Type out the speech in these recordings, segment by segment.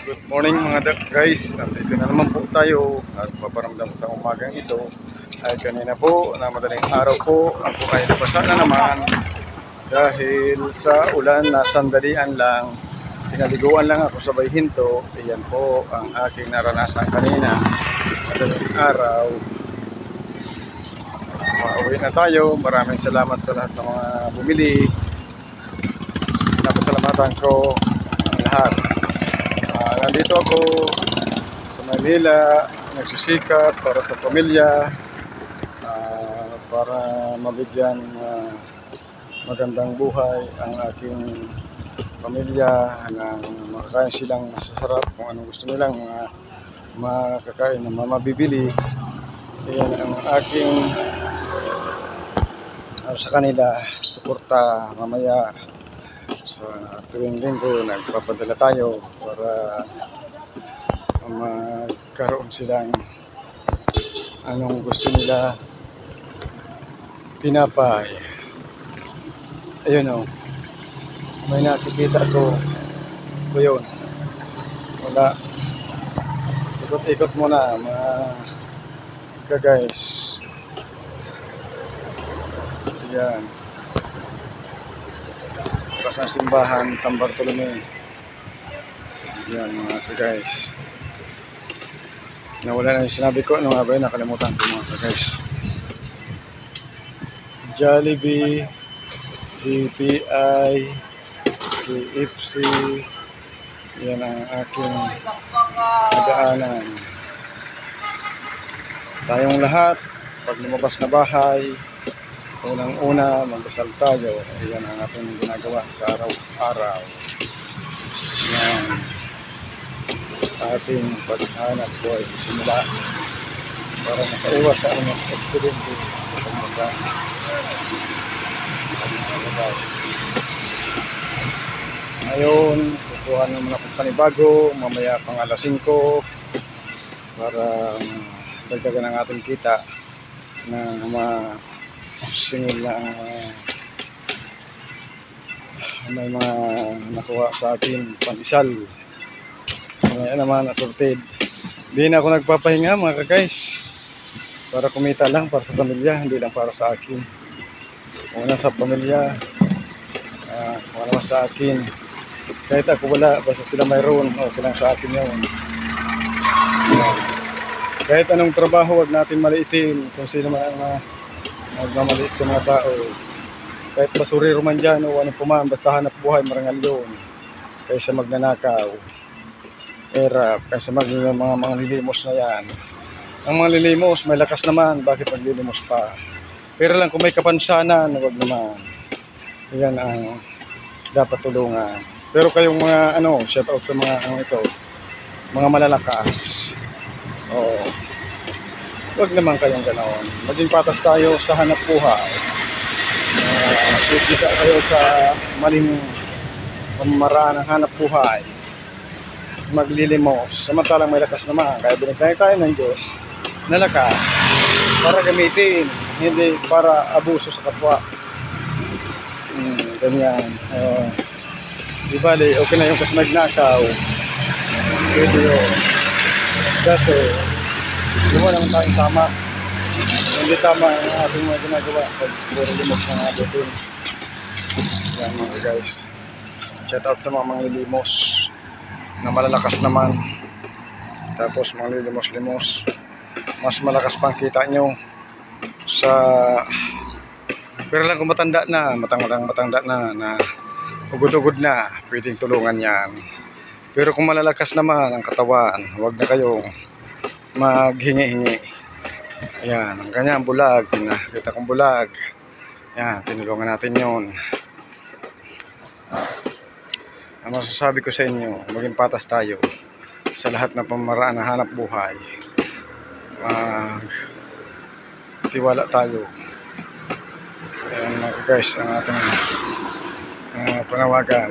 Good morning mga guys. Nandito na naman po tayo at paparamdam sa umagang ito. Ay kanina po, na madaling araw po, ako ay nabasa na naman dahil sa ulan na sandalian lang. Pinaliguan lang ako sa hinto. Iyan po ang aking naranasan kanina. Madaling araw. Mauwi na tayo. Maraming salamat sa lahat ng mga bumili. Napasalamatan ko ang lahat. Nandito ako sa Manila, nagsisikap para sa pamilya, ah, para mabigyan ah, magandang buhay ang aking pamilya ng makakain silang masasarap kung anong gusto nilang mga makakain na mabibili. Iyan ang aking ah, sa kanila suporta mamaya sa tuwing linggo nagpapadala tayo para magkaroon silang anong gusto nila tinapay. Ayun o may nakikita ko ko yun wala. Ikot-ikot muna mga ka guys yan Ang simbahan, San Bartolome. Yan mga ka-guys. Nawala na yung sinabi ko. Ano nga ba yun? Nakalimutan ko mga ka-guys. Jollibee, DPI, KFC. Yan ang aking nadaanan. Tayong lahat, pag lumabas na bahay, Unang-una, magdasal tayo. Ayan ang ating ginagawa sa araw-araw. Yan. Ating paghanap buhay simula para makaiwas sa anong aksidente sa mga Ngayon, kukuha naman ako panibago, mamaya pang alas 5 para dagdagan ang ating kita na ma singil na uh, may mga nakuha sa atin panisal ngayon naman assorted. Hindi na ako nagpapahinga mga guys para kumita lang para sa pamilya hindi lang para sa akin. Una sa pamilya uh, wala naman sa akin. Kahit ako wala basta sila mayroon okay lang sa akin yun. Uh, kahit anong trabaho wag natin maliitin kung sino man ang uh, nagmamaliit sa mga tao. Kahit basurero man dyan o anong puman, basta hanap buhay, marangal yun. Kaysa magnanakaw. Era, kaysa mag mga, mga lilimos na yan. Ang mga lilimos, may lakas naman, bakit maglilimos pa? Pero lang kung may kapansanan, wag naman. Yan ang dapat tulungan. Pero kayong mga ano, shout out sa mga ano ito, mga malalakas. Oo. Huwag naman kayong ganoon. Maging patas tayo sa hanap buhay. Uh, kikita kayo sa maling pamaraan ng hanap buhay. Maglilimos. Samantalang may lakas naman. Kaya binigay tayo ng Diyos na lakas para gamitin. Hindi para abuso sa kapwa. Hmm, ganyan. Uh, di bali, okay na yung kasi nagnakaw. Pwede yun. Kasi Gawa naman tayong tama. Hindi tama ang ating mga ginagawa. Pag limos ng ating. Yan mga guys. Shout out sa mga mga lilimos na malalakas naman. Tapos mga lilimos-limos. Mas malakas pang kita nyo sa pero lang kung matanda na, matang-matang matanda na, na ugod-ugod na, pwedeng tulungan yan. Pero kung malalakas naman ang katawan, huwag na kayong maghingi-hingi. Ayan, ang kanyang bulag. Nakita kong bulag. Ayan, tinulungan natin yon. Ang masasabi ko sa inyo, maging patas tayo sa lahat ng pamaraan na hanap buhay. Mag tiwala tayo. Ayan mga guys, ang ating uh, panawagan.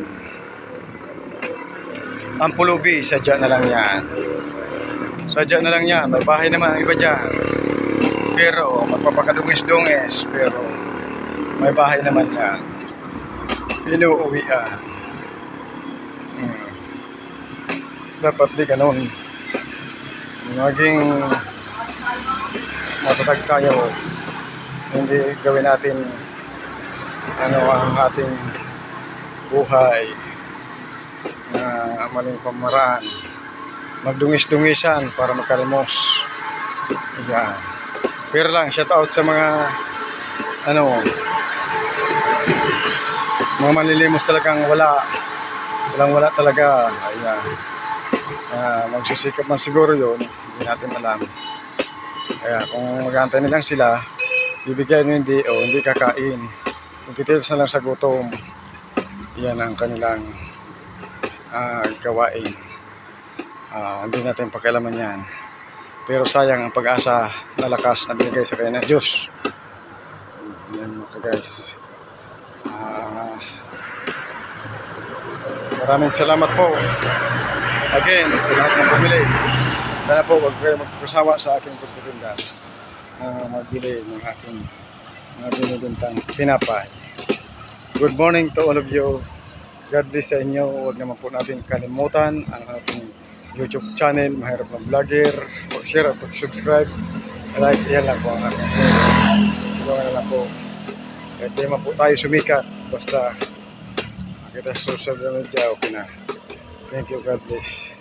Ang pulubi, sadya na lang yan. Sadya na lang yan. May bahay naman ang iba dyan. Pero magpapakadungis-dungis. Pero may bahay naman yan. Inuuwian. Hmm. dapat di ganun. Maging matatag tayo. Hindi gawin natin ano ang ating buhay na maling pamaraan. Magdungis-dungisan para magkalimos. Yan. Pero lang, shout out sa mga ano mga manlilimos talagang wala. Walang wala talaga. Ayan. Ah, magsisikap man siguro yun. Hindi natin alam. Kaya kung maghantay na lang sila bibigyan nyo hindi o hindi kakain. Kung titils na lang sa gutom. Yan ang kanilang ah, gawain Ah, hindi natin pakialaman yan pero sayang ang pag-asa na lakas na binigay sa kanya ng Diyos yan mga guys Ah, maraming salamat po again sa lahat ng bumili. Sana po wag kayo magkasawa sa aking pagtitinda na magbili ng aking mga binibintang tinapay. Good morning to all of you. God bless sa inyo. Huwag naman po natin kalimutan ang ating YouTube channel, Mahirap na Vlogger. Pag-share at pag-subscribe. Like, yan lang po ang aking Tulungan na lang po. Kahit di po tayo sumikat. Basta makita sa social media, okay na. Thank you, God bless.